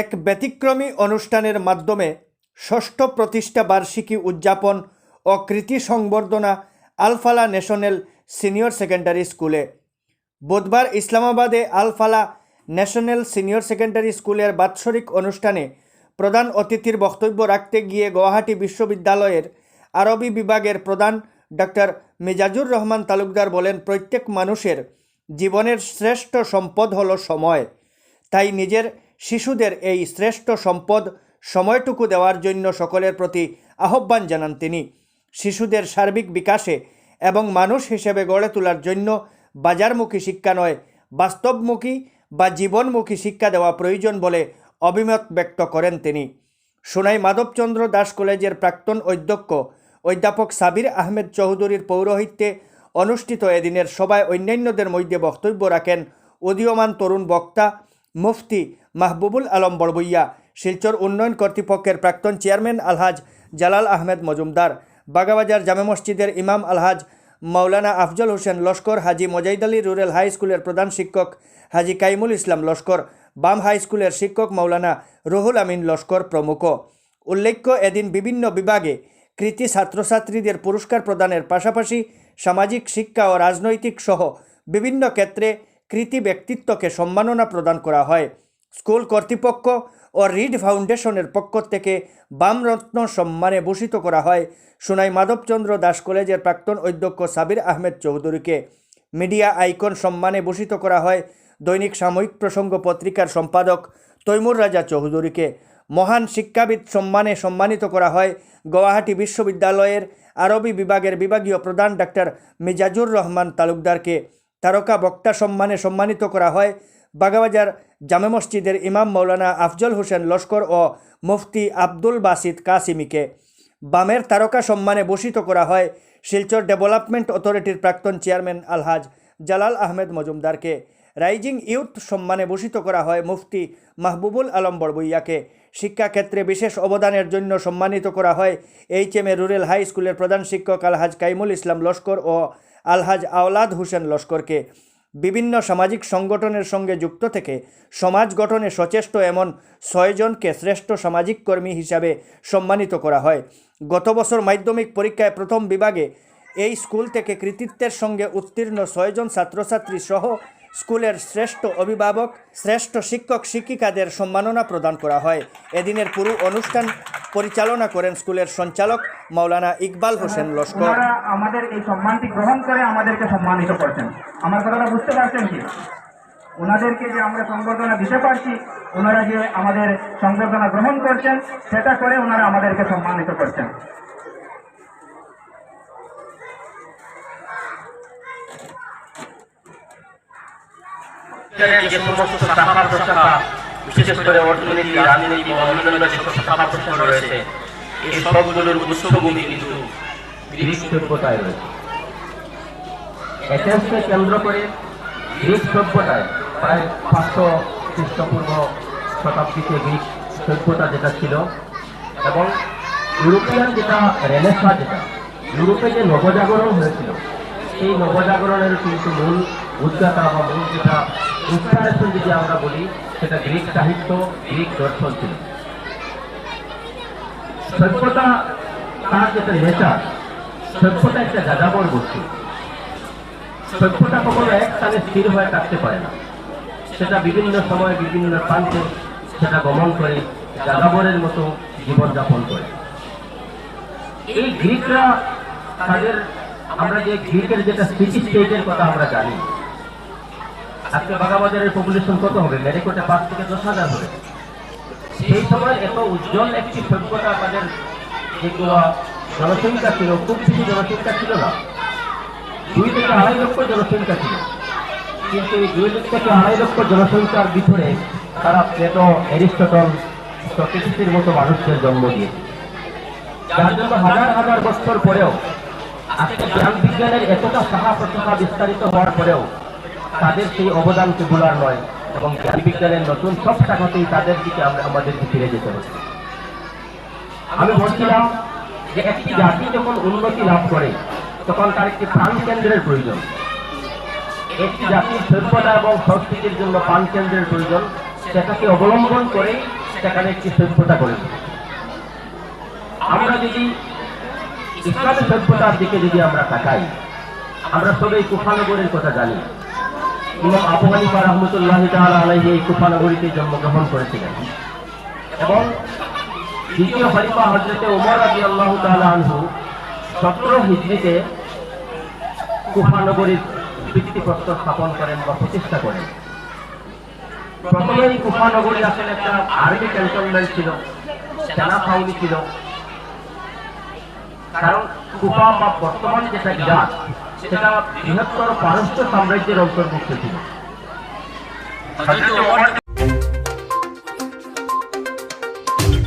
এক ব্যতিক্রমী অনুষ্ঠানের মাধ্যমে ষষ্ঠ প্রতিষ্ঠা বার্ষিকী উদযাপন ও কৃতি সংবর্ধনা আলফালা ন্যাশনাল সিনিয়র সেকেন্ডারি স্কুলে। বুধবার ইসলামাবাদে আলফালা ন্যাশনাল সিনিয়র সেকেন্ডারি স্কুলের বাৎসরিক অনুষ্ঠানে প্রধান অতিথির বক্তব্য রাখতে গিয়ে গুয়াহাটি বিশ্ববিদ্যালয়ের আরবি বিভাগের প্রধান ডক্টর মেজাজুর রহমান তালুকদার বলেন, প্রত্যেক মানুষের জীবনের শ্রেষ্ঠ সম্পদ হলো সময়। তাই নিজের শিশুদের এই শ্রেষ্ঠ সম্পদ সময়টুকু দেওয়ার জন্য সকলের প্রতি আহ্বান জানান তিনি। শিশুদের সার্বিক বিকাশে এবং মানুষ হিসেবে গড়ে তোলার জন্য বাজারমুখী শিক্ষা নয়, বাস্তবমুখী বা জীবনমুখী শিক্ষা দেওয়া প্রয়োজন বলে অভিমত ব্যক্ত করেন তিনি। সোনাই মাধবচন্দ্র দাস কলেজের প্রাক্তন অধ্যক্ষ অধ্যাপক সাবির আহমেদ চৌধুরীর পৌরোহিত্যে অনুষ্ঠিত এদিনের সভায় অন্যান্যদের মধ্যে বক্তব্য রাখেন উদীয়মান তরুণ বক্তা মুফতি মাহবুবুল আলম বড়বইয়া, শিলচর উন্নয়ন কর্তৃপক্ষের প্রাক্তন চেয়ারম্যান আলহাজ জালাল আহমেদ মজুমদার, বাগাবাজার জামে মসজিদের ইমাম আলহাজ মাওলানা আফজল হোসেন লস্কর, হাজি মজাইদ আলী রুরাল হাই স্কুলের প্রধান শিক্ষক হাজি কাইমুল ইসলাম লস্কর, বাম হাই স্কুলের শিক্ষক মাওলানা রুহুল আমিন লস্কর প্রমুখ। উল্লেখ্য, এদিন বিভিন্ন বিভাগে কৃতি ছাত্রছাত্রীদের পুরস্কার প্রদানের পাশাপাশি সামাজিক শিক্ষা ও রাজনৈতিক সহ বিভিন্ন ক্ষেত্রে কৃতি ব্যক্তিত্বকে সম্মাননা প্রদান করা হয়। স্কুল কর্তৃপক্ষ ও রিড ফাউন্ডেশনের পক্ষ থেকে বামরত্ন সম্মানে ভূষিত করা হয়। সোনাই মাধবচন্দ্র দাস কলেজের প্রাক্তন অধ্যক্ষ সাবির আহমেদ চৌধুরীকে মিডিয়া আইকন সম্মানে ভূষিত করা হয়। দৈনিক সাময়িক প্রসঙ্গ পত্রিকার সম্পাদক তৈমুর রাজা চৌধুরীকে মহান শিক্ষাবিদ সম্মানে সম্মানিত করা হয়। গুয়াহাটি বিশ্ববিদ্যালয়ের আরবি বিভাগের বিভাগীয় প্রধান ডাক্তার মিজাজুর রহমান তালুকদারকে তারকা বক্তা সম্মানে সম্মানিত করা হয় বাগাবাজার জামে মসজিদের ইমাম মৌলানা আফজল হোসেন লস্কর ও মুফতি আব্দুল বাসিদ কাসিমিকে। বামের তারকা সম্মানে ভূষিত করা হয় শিলচর ডেভেলপমেন্ট অথরিটির প্রাক্তন চেয়ারম্যান আলহাজ জালাল আহমেদ মজুমদারকে। রাইজিং ইউথ সম্মানে ভূষিত করা হয় মুফতি মাহবুবুল আলম বড়বইয়াকে শিক্ষাক্ষেত্রে বিশেষ অবদানের জন্য সম্মানিত করা হয় H M A rural high স্কুলের প্রধান শিক্ষক আলহাজ কাইমুল ইসলাম লস্কর ও আলহাজ আওলাদ হোসেন লস্করকে। বিভিন্ন সামাজিক সংগঠনের সঙ্গে যুক্ত থেকে সমাজ গঠনে সচেষ্ট এমন ছয়জনকে শ্রেষ্ঠ সামাজিক কর্মী হিসাবে সম্মানিত করা হয়। গত বছর মাধ্যমিক পরীক্ষায় প্রথম বিভাগে এই স্কুল থেকে কৃতিত্বের সঙ্গে উত্তীর্ণ ছয়জন ছাত্রছাত্রী সহ স্কুলের শ্রেষ্ঠ অভিভাবক, শ্রেষ্ঠ শিক্ষক, শিক্ষিকাদের সম্মাননা প্রদান করা হয়। এদিনের পুরো অনুষ্ঠান পরিচালনা করেন স্কুলের সঞ্চালক মাওলানা ইকবাল হোসেন লস্কর। আমাদের এই সম্মানটি গ্রহণ করে আমাদেরকে সম্মানিত করছেন। আমার কথাটা বুঝতে পারছেন কি? ওনাদেরকে যে আমরা সংবর্ধনা দিতে পারছি ওনারা যে আমাদের সংবর্ধনা গ্রহণ করছেন সেটা করে ওনারা আমাদেরকে সম্মানিত করছেন। যে সমস্ত বিশেষ করে অর্থনীতি রাজনীতি ও অন্যান্য যে প্রশাখা রয়েছে এই সবগুলোর উৎসভূমি কিন্তু গ্রিক সভ্যতায় রয়েছে। এথেন্সকে কেন্দ্র করে গ্রিক সভ্যতায় প্রায় পাঁচশো খ্রিস্টপূর্ব শতাব্দীতে গ্রিক সভ্যতা যেটা ছিল এবং ইউরোপিয়ান যেটা রেনেসা যেটা ইউরোপে যে নবজাগরণ হয়েছিল সেই নবজাগরণের কিন্তু মূল উদ্গাতা বা মূল যেটা ইন্সপিরেশন যদি আমরা বলি সেটা গ্রিক সাহিত্য গ্রিক দর্শন ছিল। সভ্যতা তার যেটা নেচার সভ্যতা একটা যাযাবর বস্তু। সভ্যতা কখনো এক স্থানে স্থির হয়ে থাকতে পারে না। সেটা বিভিন্ন সময় বিভিন্ন প্রান্তে সেটা গমন করে যাযাবরের মতো জীবনযাপন করে। এই গ্রিকরা তাদের আমরা যে গ্রিকের যেটা সিটি স্টেটের কথা আমরা জানি। আজকে বাগাবাজারের পপুলেশন কত হবে? মেরিকোটে পাঁচ থেকে দশ হাজার হবে। সেই সময় এত উজ্জ্বল একটি সভ্যতা তাদের জনসংখ্যা ছিল, খুব বেশি জনসংখ্যা ছিল না। দুই থেকে আড়াই লক্ষ জনসংখ্যা ছিল। কিন্তু এই দুই থেকে আড়াই লক্ষ জনসংখ্যার ভিতরে তারা প্লেটো, অ্যারিস্টটল, সক্রেটিসের মতো মানুষদের জন্ম দিয়েছে যার জন্য হাজার হাজার বছর পরেও, আজকে জ্ঞান বিজ্ঞানের এতটা শাখা প্রশাখা বিস্তারিত হওয়ার পরেও তাদের সেই অবদানকে ভোলার নয়। এবং জ্ঞান বিজ্ঞানের নতুন সব শাখাতেই তাদের দিকে আমরা আমাদেরকে ফিরে যেতে হবে আমি বলছিলাম যে একটি জাতি যখন উন্নতি লাভ করে, তখন তার একটি প্রাণ কেন্দ্রের প্রয়োজন। একটি জাতির সভ্যতা এবং সংস্কৃতির জন্য প্রাণ কেন্দ্রের প্রয়োজন, সেটাকে অবলম্বন করে সেখানে একটি সভ্যতা করে আমরা যদি ইসলামী সভ্যতার দিকে যদি আমরা তাকাই, আমরা সবাই কুফানগরের কথা জানি। ইমাম আবু হানিফা রহমতুল্লাহ আলাইহি এই কুফানগরীতে জন্মগ্রহণ করেছিলেন। এবং দ্বিতীয় খলিফা হজরতে উমর রাদিয়াল্লাহু তাআলা আনহু সতেরো হিজরিতে কুফানগরীর ভিত্তিপ্রস্তর স্থাপন করেন বা প্রতিষ্ঠা করেন। প্রথমে এই কুফানগরী আসলে একটা আর্মি ক্যান্টনমেন্ট ছিল সেনা ছাউনি ছিল। কারণ কুফা বা বর্তমান যেটা ইরাক বৃহত্তর পারস্য সাম্রাজ্যের অন্তর্ভুক্ত ছিল।